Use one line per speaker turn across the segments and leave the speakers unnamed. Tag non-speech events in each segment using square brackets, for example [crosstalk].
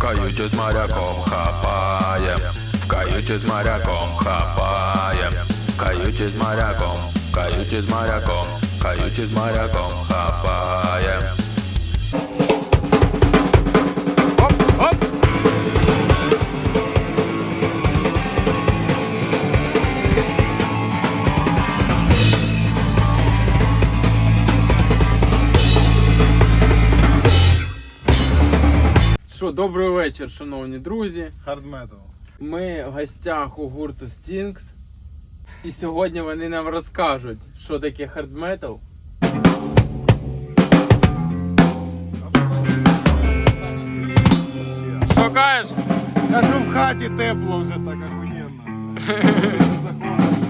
В каюті з моряком хапає, в каюті з моряком хапає, в каюті з моряком, каюті з моряком, каюті з моряком хапаєм.
Добрий вечір, шановні друзі.
Хардметал.
Ми в гостях у гурту Stinks. І сьогодні вони нам розкажуть, що таке хардметал. Що кажеш?
Кажу, в хаті тепло вже так охуєнно. [laughs]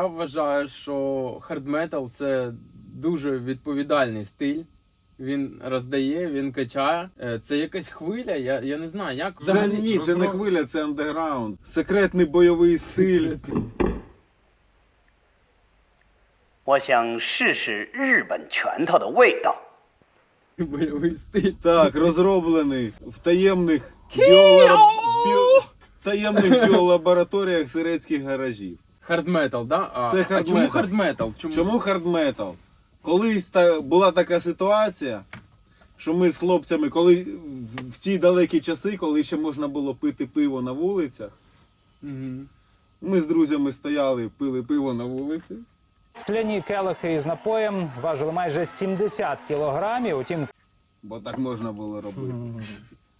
я
вважаю, що хардметал це дуже відповідальний стиль. Він роздає, він качає. Е, Це якась хвиля, я, я не знаю, як
Це ні, це не
розроб-
хвиля, це андеграунд. Секретний бойовий стиль.
我想试试日本拳头的味道。
бойовий стиль.
Так, розроблений в таємних біолаб... біо... таємних біолабораторіях сирецьких гаражів.
Хардметал, да? А,
Це
а чому
хардметал.
хардметал? Чому?
Чому хардметал? Колись та, була така ситуація, що ми з хлопцями, коли в- в ті далекі часи, коли ще можна було пити пиво на вулицях,
Мгм.
ми з друзями стояли, пили пиво на вулиці.
Скляні келихи із напоєм важили майже 70 кілограмів. Утім,
Бо так можна було робити.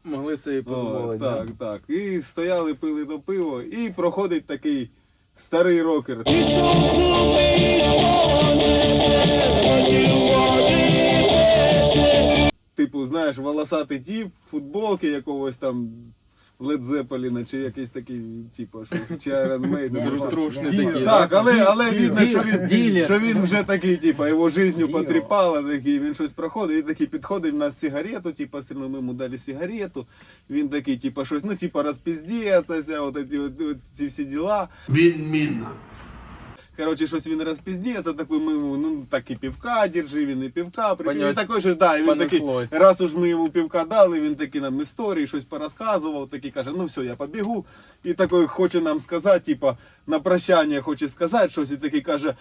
Могли собі
О,
дозволити.
так, так. І стояли, пили до пиво, і проходить такий старий рокер. Типу, знаєш, волосатий тіп, футболки якогось там Led Zeppelin, чи якийсь такий, типу, щось, чи Iron Maiden.
Трушний такий.
Так, але, але видно, що він, що він вже такий, типу, його жизнью потріпало, такий, він щось проходить, і такий підходить в нас сигарету, типу, все одно ми йому дали сигарету, він такий, типу, щось, ну, типу, розпіздіється, вся, от, ці, от, от, ці всі діла.
Відмінно.
Короче, щось він розпіздіється, такий, ми йому, ну, так і півка держи, він і півка, припів. Він такий, ж, да, і він такий,
понеслось.
раз уж ми йому півка дали, він такий нам історії, щось порозказував, такий каже, ну все, я побігу. І такий хоче нам сказати, типа, на прощання хоче сказати щось, і такий каже,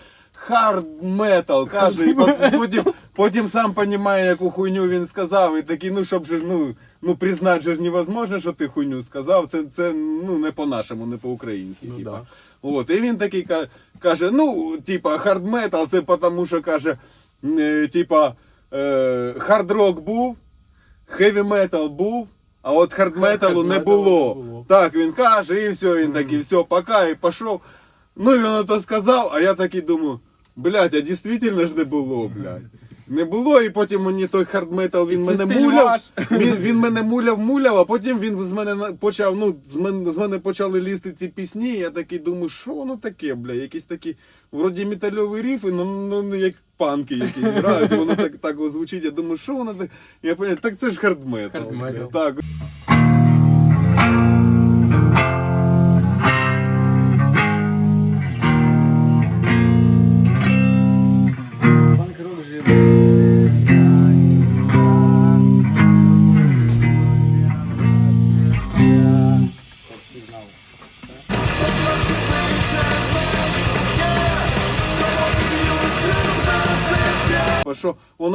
hard metal, каже, і потім, потім сам розуміє, яку хуйню він сказав, і такий, ну, щоб же ж, ну, ну, признати же ж невозможно, що ти хуйню сказав, це, це ну, не по-нашому, не по-українськи,
Ну,
типа.
да.
От, і він такий каже: ну, типа, хард метал, це тому, що каже, е, типа, е, хард рок був, хеві метал був, а от не
хардметалу
було.
не було.
Так він каже, і все, він такий, все, пока, і пішов. Ну і він то сказав, а я такий думаю, блядь, а дійсно ж не було, блядь. Не було, і потім мені той хардметал, він мене муляв. Він, він мене муляв, муляв, а потім він з мене почав, ну, з мене, з мене почали лізти ці пісні. і Я такий думаю, що воно таке, бля, якісь такі, вроді метальові ріфи, ну, ну, ну як панки якісь грають, воно так, так звучить. Я думаю, що воно так. Я поняв, так це ж хардметал.
Хардметал.
Так.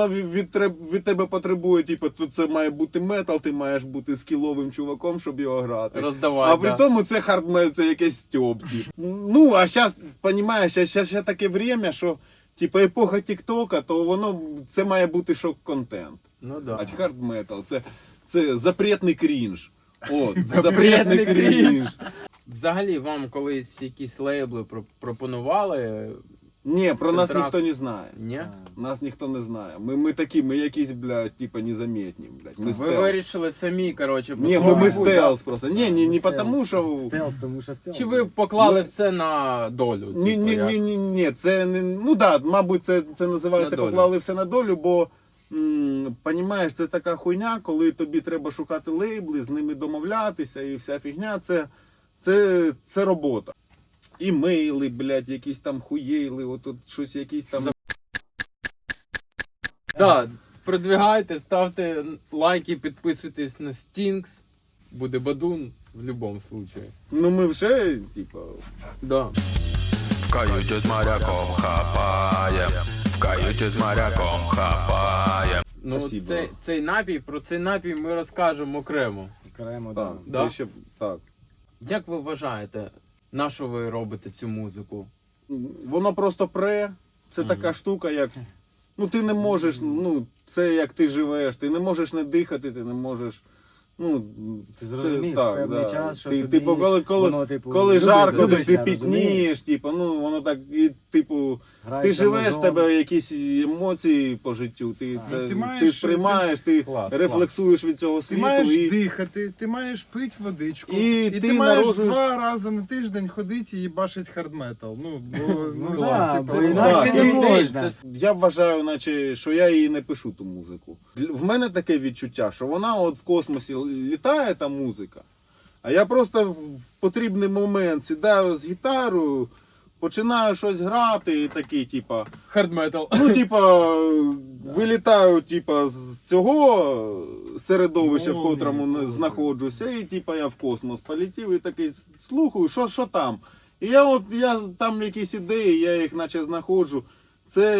Від, від, тебе потребує, типа, тут це має бути метал, ти маєш бути скіловим чуваком, щоб його грати.
Роздавати.
А при
да.
тому це хардмет, це якесь стьоп. Ну, а зараз, розумієш, зараз ще таке время, що типа епоха Тіктока, то воно це має бути шок-контент.
Ну да.
А хард метал це, це запретний крінж.
Запретний
запретний крінж.
Взагалі, вам колись якісь лейбли пропонували?
Ні, про нас
Контракт.
ніхто не знає.
Ні?
Нас ніхто не знає. Ми, ми такі, ми якісь, блядь, типа незаметні, блядь. Ми
Ви
стелс.
вирішили самі, коротше,
Ні, ми, ми
послухати.
стелс просто. Ні, ні, не потому, що...
Стелс, тому що стелс.
Чи ви поклали
Ну,
все на долю?
Ні,
типу,
ні,
як?
ні, ні, ні, це не. Ну да, мабуть, це, це називається
На долю.
поклали все на долю, бо м, понімаєш, це така хуйня, коли тобі треба шукати лейбли, з ними домовлятися і вся фігня, це, це, це робота. Імейли, блядь, якісь там хуєйли, отут щось якісь там.
Да, продвигайте, ставте лайки, підписуйтесь на Stinks. Буде бадун в будь-якому случаю.
Ну ми вже, типа.
Да.
В каюті з моряком хапаєм, в каюті з моряком хапаєм.
Ну,
Спасибо.
цей, цей напій, про цей напій ми розкажемо окремо.
Окремо,
Так,
да.
Да?
це ще так.
Як ви вважаєте, на що ви робите цю музику?
Воно просто пре. Це
Мгм.
така штука, як. Ну, ти не можеш, ну, це як ти живеш, ти не можеш не дихати, ти не можеш. Ну,
Ти зрозумів,
так,
певний
да.
час, що
ти,
тобі
типу, коли, коли,
воно, типу,
коли
люди
жарко, то ти
розумієш?
пітнієш, типу, ну воно так, і типу,
Грається
ти живеш, в тебе якісь емоції по життю, ти
А.
це
Ти
ти,
маєш-
сприймаєш, ти
Клас,
рефлексуєш від цього
Ти
світу
маєш
і.
дихати, ти маєш пити водичку,
І
і,
ти
ти, маєш
народжуєш-
два рази на тиждень ходити і їбашить хардметал. Ну, бо,
Ну,
ну,
да,
це,
бо
типу,
інакше
не
можна.
Це
Я вважаю, наче, що я її не пишу ту музику. В мене таке відчуття, що вона от в космосі літає та музика. А я просто в потрібний момент сідаю з гітарою, починаю щось грати і такий, типа.
хардметал.
Ну, [laughs] типа, вилітаю, типа, з цього середовища, в котрому знаходжуся, і типа я в космос полетів і такий слухаю, що, що там. І я от я там якісь ідеї, я їх наче знаходжу. Це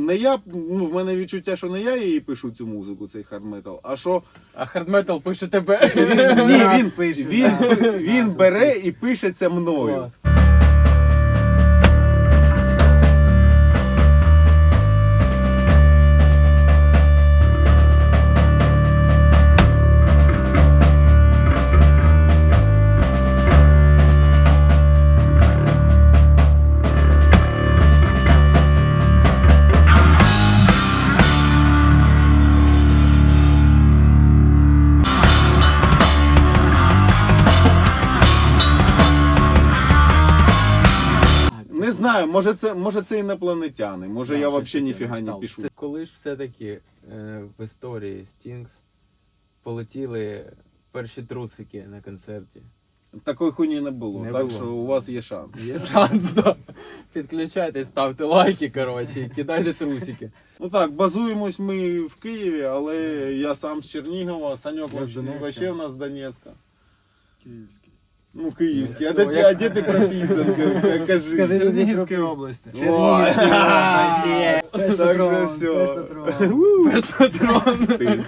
не я, ну в мене відчуття, що не я її пишу цю музику, цей хардметал, а що
А хардметал пише тебе.
він, ні, він,
пише,
він,
да.
він
Нас
бере і пишеться мною. Знаю, може це, може це інопланетяни, може
Да,
я
щось
взагалі
таке
ніфіга не
кшталт.
пишу.
Це коли ж все-таки е, в історії Stinks полетіли перші трусики на концерті.
Такої хуйні не було,
Не
так
було.
що у вас є шанс.
Є шанс, да. Підключайтесь, ставте лайки, коротше, і кидайте трусики.
Ну так, базуємось ми в Києві, але я сам з Чернігова, Саньок
Я з
вообще-
Донецька.
вообще в нас з Донецька.
Київський.
Ну, київський. А
Ну,
де,
як-
а де ти прописан? Ка- [laughs] Кажи.
Скажи,
Чернігівської [laughs] області.
Так же
патрон,
всьо.
Без патрон.
Ти.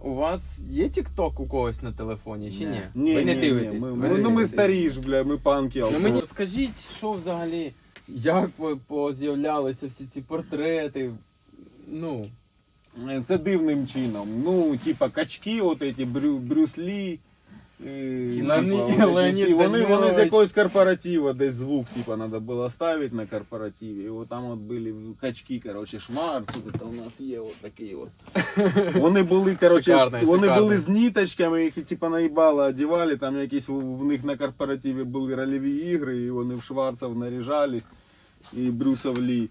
У вас є TikTok у когось на телефоні чи ні?
Ні,
ви не
ні,
дивитесь.
Ми,
ви
ми,
не
ну ми
дивитесь.
старі ж, бля, ми панки.
Ну
алкоголь.
мені скажіть, що взагалі, як ви поз'являлися всі ці портрети? Ну,
Це дивним чином. Ну, типа качки, от эти Брю, Брюс Лі. і,
Леонід-
типа, от эти
Леонід
всі. вони, вони з
Данилович.
якогось корпоратива, десь звук, типа, надо було ставити на корпоративі. І от там от були качки, короче, шмар, тут это у нас є от такий от. [laughs] Вони були, короче,
Шикарний,
вони
шикарний.
були з ниточками, які типа наїбало одягали, там якісь в, в них на корпоративі були рольові ігри, і вони в Шварцев наряжались. І Брюсов Лі.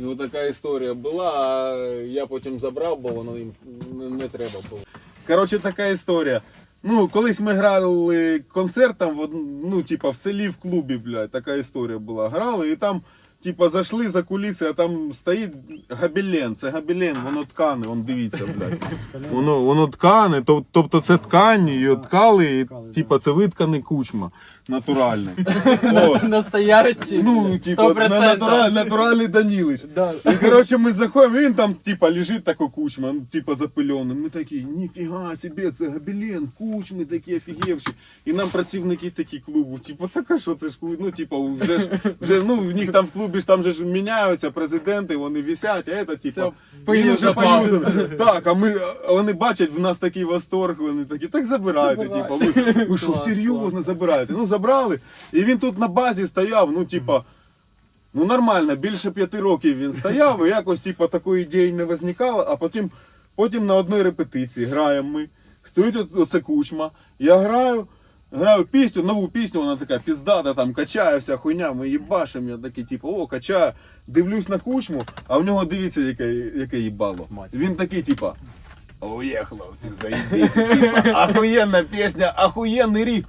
І от така історія була, а я потім забрав, бо воно їм не, треба було. Коротше, така історія. Ну, колись ми грали концерт там, в, ну, типа, в селі в клубі, блядь, така історія була. Грали, і там, типа, зайшли за куліси, а там стоїть габелен. Це габелен, воно ткане, вон дивіться, блядь. Воно, воно ткане, тобто це ткань, її ткали, і, типа, це витканий кучма. Натуральний. [laughs]
Настоящий.
Ну, типа,
100%.
на натураль, натуральний Данілич.
Да.
І, коротше, ми заходимо, він там, типа, лежить такой кучма, ну, типа, запилений. Ми такі, ніфіга себе, це гобелен, кучми такі офігевші. І нам працівники такі клубу, типа, така що це ж, хуй, ну, типа, вже ж, вже, ну, в них там в клубі ж там же ж міняються президенти, вони висять, а це, типа,
Все,
він вже
поюзав.
Так, а ми, а вони бачать в нас такий восторг, вони такі, так забирайте, типа,
Забирайте.
ви, ви що,
Клас,
серйозно забираєте? Ну, забрали, і він тут на базі стояв, ну, типа, Ну нормально, більше п'яти років він стояв, і якось типу, такої ідеї не виникало, а потім, потім на одній репетиції граємо ми. Стоїть оце кучма, я граю, граю пісню, нову пісню, вона така піздата, там качає вся хуйня, ми їбашимо, я такий, типу, о, качає. Дивлюсь на кучму, а в нього дивіться, яке, яке їбало. Він такий, типа. Оє, хлопці, заїбісь, типа, ахуєнна пісня, ахуєнний ріф.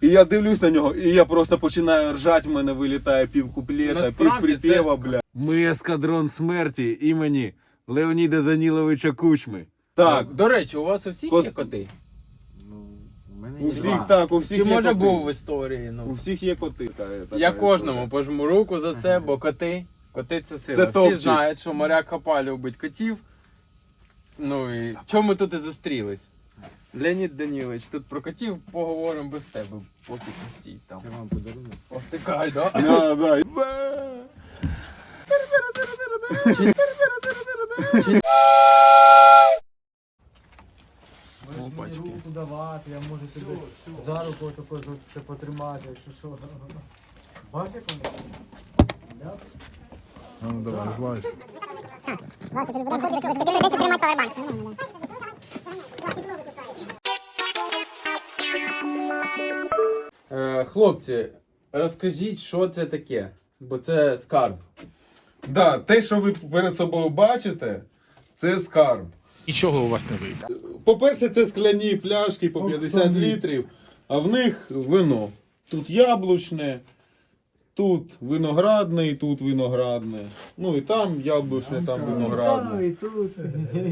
І я дивлюсь на нього, і я просто починаю ржати, в мене вилітає пів куплета, пів припєва,
це-
бля. Ми ескадрон смерті імені Леоніда Даніловича Кучми. Так,
До речі, у вас у всіх
Кот-
є коти?
Ну, у мене
у всіх так, у всіх
Чи
є
може
коти.
був в історії?
У
Ну,
всіх є коти. Та, така
я
історія.
кожному пожму руку за це, бо коти, коти це сила.
Це
Всі
топчик.
знають, що моряк Хапа любить котів. Ну і чому ми тут і зустрілись? Леонід Данілович, тут про котів поговоримо без тебе, поки постій там.
Це вам подарунок.
Повтикай, да?
Да, да.
Можеш мені руку давати, я можу тебе за руку тако тут це потримати, якщо що. Бачиш, як воно?
Ну давай, злазь.
Е, хлопці, розкажіть, що це таке? Бо це скарб.
Да, те, що ви перед собою бачите, це скарб.
Нічого у вас не вийде.
По-перше, це скляні пляшки по 50
Оксамит.
літрів, а в них вино. Тут яблучне, тут виноградне, і тут виноградне. Ну і там яблучне, там виноградне.
і тут.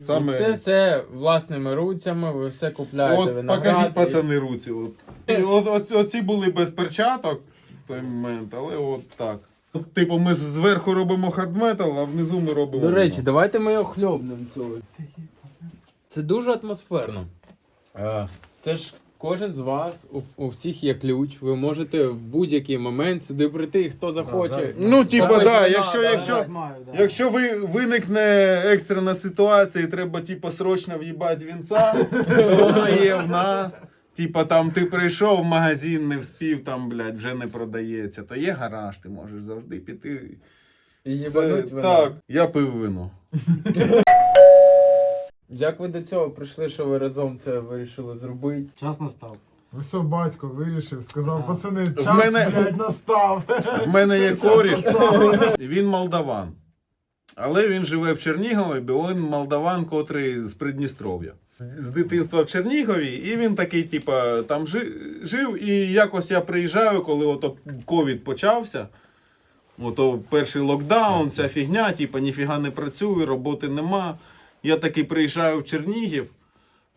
Саме...
Це все власними руцями, ви все купляєте
От
виноград.
покажіть
і-
пацани руці. От. І от, от, оці були без перчаток в той момент, але от так. Типу, ми зверху робимо хардметал, а внизу ми робимо.
До речі,
вино.
давайте ми його хльобнемо цього. Це дуже атмосферно. Е, Це ж кожен з вас, у, у всіх є ключ. Ви можете в будь-який момент сюди прийти, хто захоче.
зараз.
Ну, типа, да,
вина,
якщо,
да,
якщо,
да.
Маю, да.
Якщо ви виникне екстрена ситуація і треба, типа, срочно в'їбати вінця, то воно є в нас. Типа там ти прийшов в магазин, не вспів, там, блядь, вже не продається, то є гараж, ти можеш завжди піти.
І
Це,
їбануть вина.
так, я пив вино. [laughs]
Як ви до цього прийшли, що ви разом це вирішили зробити?
Час настав.
Ось батько вирішив, сказав, пацани, час,
мене-
блядь, настав. [laughs]
В мене є коріш, він молдаван. Але він живе в Чернігові, бо він молдаван, котрий з Придністров'я. З дитинства в Чернігові, і він такий, типа, там жив. І якось я приїжджаю, коли ото ковід почався. Ото перший локдаун, ця фігня, типа, ніфіга не працює, роботи нема. Я таки приїжджаю в Чернігів.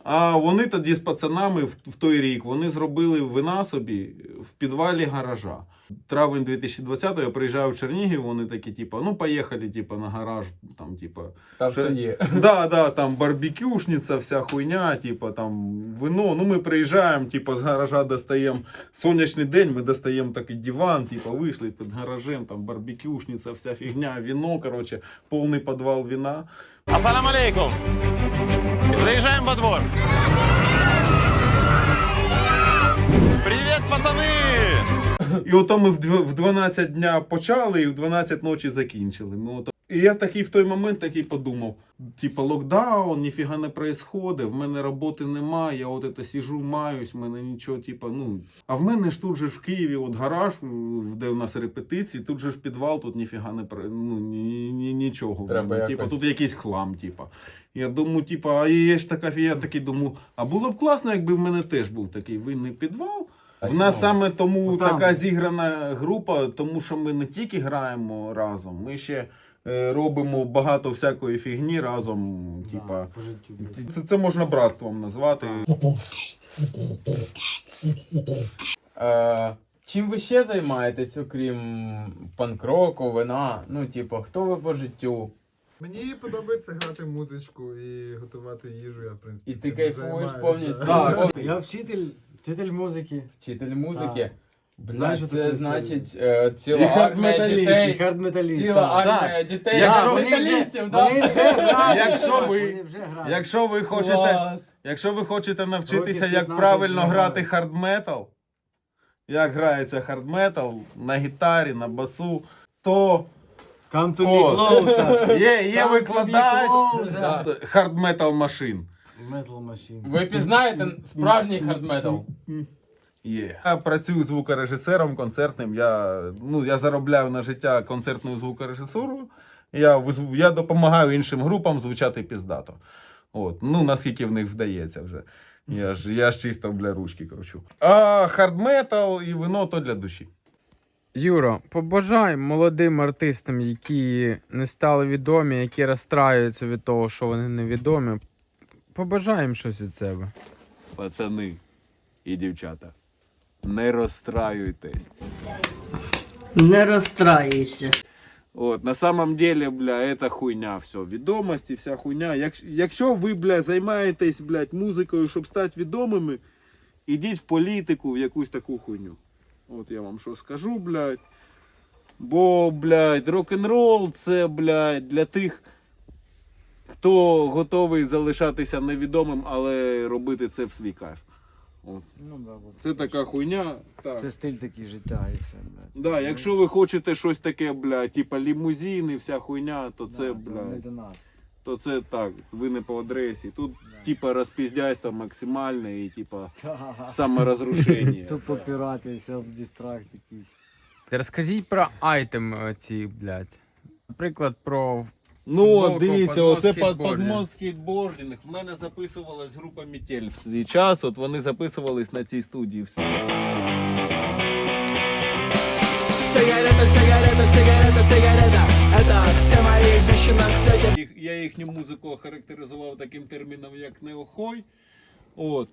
А вони тоді з пацанами в, в той рік вони зробили вина собі в підвалі гаража. Травень 2020-го я приїжджаю в Чернігів, вони такі, типа, ну поїхали, типа, на гараж, там, типа,
Там все є.
Да, да, там барбекюшниця, вся хуйня, типа там вино. Ну ми приїжджаємо, типа з гаража достаємо сонячний день, ми достаємо такий диван, типа вийшли під гаражем, там барбекюшниця, вся фігня, віно, короче, повний підвал вина.
Ассалам алейкум. Заезжаем во двор. Привет, пацаны!
І ото ми в 12 дня почали і в 12 ночі закінчили. Ми ото... І я такий в той момент такий подумав: типа локдаун, ніфіга не происходить, в мене роботи немає, я от це сижу, маюсь, в мене нічого, типа, ну. А в мене ж тут же в Києві от гараж, де у нас репетиції, тут же ж підвал, тут ніфіга не ну, ні, ні, нічого. в
Треба
мене. Типа, тут якийсь хлам, типа. Я думаю, типа, а є ж така, я такий думаю, а було б класно, якби в мене теж був такий винний підвал. В нас саме тому
Отам.
така зіграна група, тому що ми не тільки граємо разом, ми ще е, робимо багато всякої фігні разом. Типа,
по життю.
це, це можна братством назвати.
Е, чим ви ще займаєтесь, окрім панк-року, вина? Ну, типу, хто ви по життю?
Мені подобається грати музичку і готувати їжу. Я в принципі
І ти
цим
кайфуєш
займаюсь,
повністю?
да.
Я вчитель, вчитель музики.
Вчитель музики.
Знаєш,
Зна- це значить е, ціла армія дітей.
хардметаліст.
Ціла
так.
армія дітей.
Якщо
вони вже-
металістів, да?
Вони вже грають.
Якщо ви-
Вони вже грають.
Якщо ви хочете,
Клас.
якщо ви хочете навчитися,
Років
як
15
правильно
граю.
грати хардметал, як грається хардметал на гітарі, на басу, то
Come to
О.
me closer.
є, є
Come to me
викладач
closer.
хардметал машин.
Metal Machine.
Ви пізнаєте справжній хардметал?
Є. Я працюю звукорежисером концертним. Я, ну, я заробляю на життя концертною звукорежисурою. Я, я допомагаю іншим групам звучати піздато. От. Ну, наскільки в них вдається вже. Я ж, я ж чисто бля ручки кручу. А хардметал і вино то для душі.
Юро, побажай молодим артистам, які не стали відомі, які розстраюються від того, що вони невідомі. Побажай їм щось від себе.
Пацани і дівчата, не розстраюйтесь.
Не розстраюйся.
От, на самом деле, бля, это хуйня, все. Відомості, вся хуйня. Якщо, якщо ви, бля, займаєтесь, блядь, музикою, щоб стати відомими, ідіть в політику, в якусь таку хуйню. От я вам що скажу, блядь. Бо, блядь, рок-н-рол це, блядь, для тих, хто готовий залишатися невідомим, але робити це в свій кайф. От.
Ну, да, бо
Це така хуйня. Так.
Це стиль такий життя і все, блядь.
Да, якщо ви хочете щось таке, бля, типа лімузини, вся хуйня, то це,
Да,
бля,
Не до нас.
то це так, ви не по адресі. Тут, типа, розпіздяйство максимальне і, типа, саморозрушення.
Тупо пірати, селф-дистракт якийсь.
Розкажіть про айтем ці, блядь. Наприклад, про
Ну,
Футболку,
дивіться, оце подмоз скейтбордінг. В мене записувалась група Мітель в свій час, от вони записувались на цій студії. всі.
Сигарета, сигарета, сигарета, сигарета Это все мои вещи на свете
Я їхню музику охарактеризував таким терміном, як неохой. От.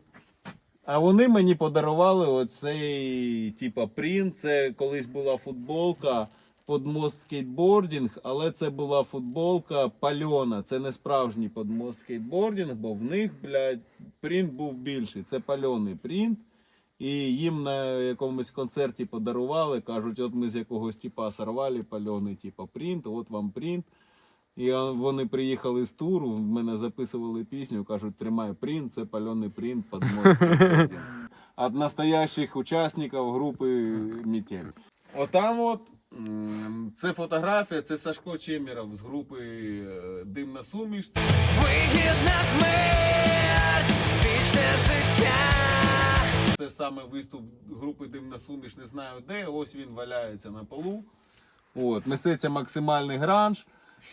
А вони мені подарували оцей, типа, принт. Це колись була футболка подмост скейтбордінг, але це була футболка пальона. Це не справжній подмост скейтбордінг, бо в них, блядь, принт був більший. Це пальоний принт. І їм на якомусь концерті подарували, кажуть, от ми з якогось типа сорвали пальоний, типа принт, от вам принт. І вони приїхали з туру, в мене записували пісню, кажуть, тримай принт, це пальоний принт під. От настоящих учасників групи Мітель. Отам от це фотографія, це Сашко Чеміров з групи е, Димна суміш.
Вигідна смерть Вічне життя
Це саме виступ групи Димна суміш, не знаю де. Ось він валяється на полу. От, несеться максимальний гранж.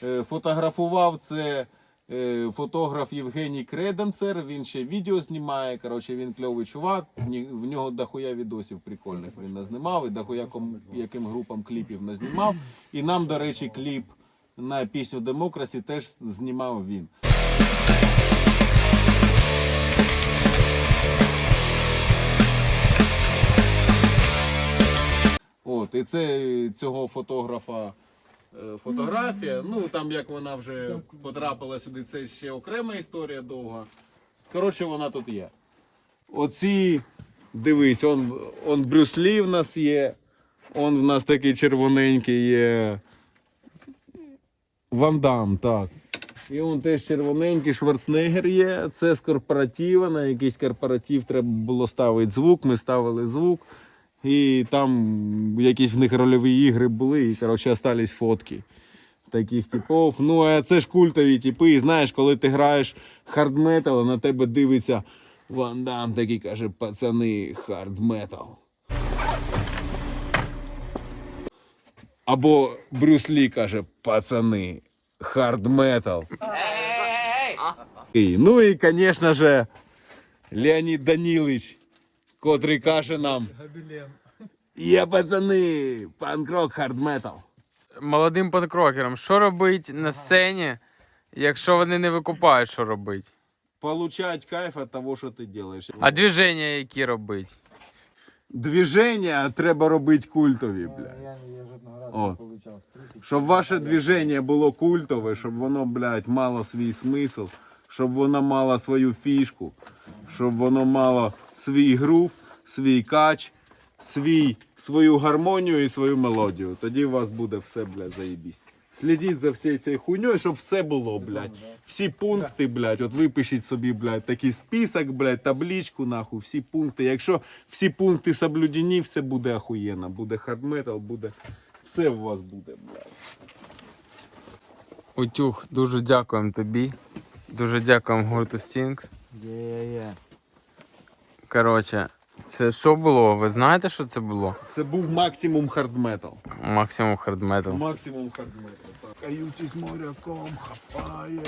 Е, Фотографував це фотограф Євгеній Креденцер. Він ще відео знімає. Коротше, він кльовий чувак. В нього дохуя відосів прикольних він назнімав і дохуя ком- яким групам кліпів назнімав. І нам, до речі, кліп на пісню Демокрасі теж знімав він. От, і це цього фотографа е, фотографія. Ну, там як вона вже потрапила сюди, це ще окрема історія довга. Коротше, вона тут є. Оці, дивись, он, он Брюс Лі в нас є. Он в нас такий червоненький є. Ван Дам, так. І он теж червоненький Шварценеггер є. Це з корпоратива. На якийсь корпоратив треба було ставити звук. Ми ставили звук. І там якісь в них рольові ігри були, і коротше остались фотки таких типов. Ну, а це ж культові типи. І знаєш, коли ти граєш хардметал, на тебе дивиться Ван Дам такий каже: пацани, хардметал. Або Брюс Лі каже, пацани, хардметал. І, Ну і, звісно же, Леонід Данілович, котрий каже нам. Є пацани, панк-рок, хардметал.
молодим панкрокерам, що робить на сцені, якщо вони не викупають, що робить?
Получать кайф від того, що ти робиш.
А движення які робить?
Движення треба робити культові, блядь.
Я, я жодного разу
О. Щоб ваше движення було культове, щоб воно, блядь, мало свій смисл, щоб воно мало свою фішку, щоб воно мало свій грув, свій кач, свій, свою гармонію і свою мелодію. Тоді у вас буде все, блядь, заєбісь. Слідіть за всією цією хуйньою, щоб все було, блядь. Всі пункти, блядь, от випишіть собі, блядь, такий список, блядь, табличку, нахуй, всі пункти. Якщо всі пункти соблюдені, все буде охуєнно. Буде хардметал, буде. Все у вас буде, блядь.
Утюг, дуже дякуємо тобі. Дуже дякуємо гурту Stings.
Є-є-є.
Коротше, це що було? Ви знаєте, що це було?
Це був максимум хардметал.
Максимум хардметал.
Максимум хардметал. Каюті з моряком хапає.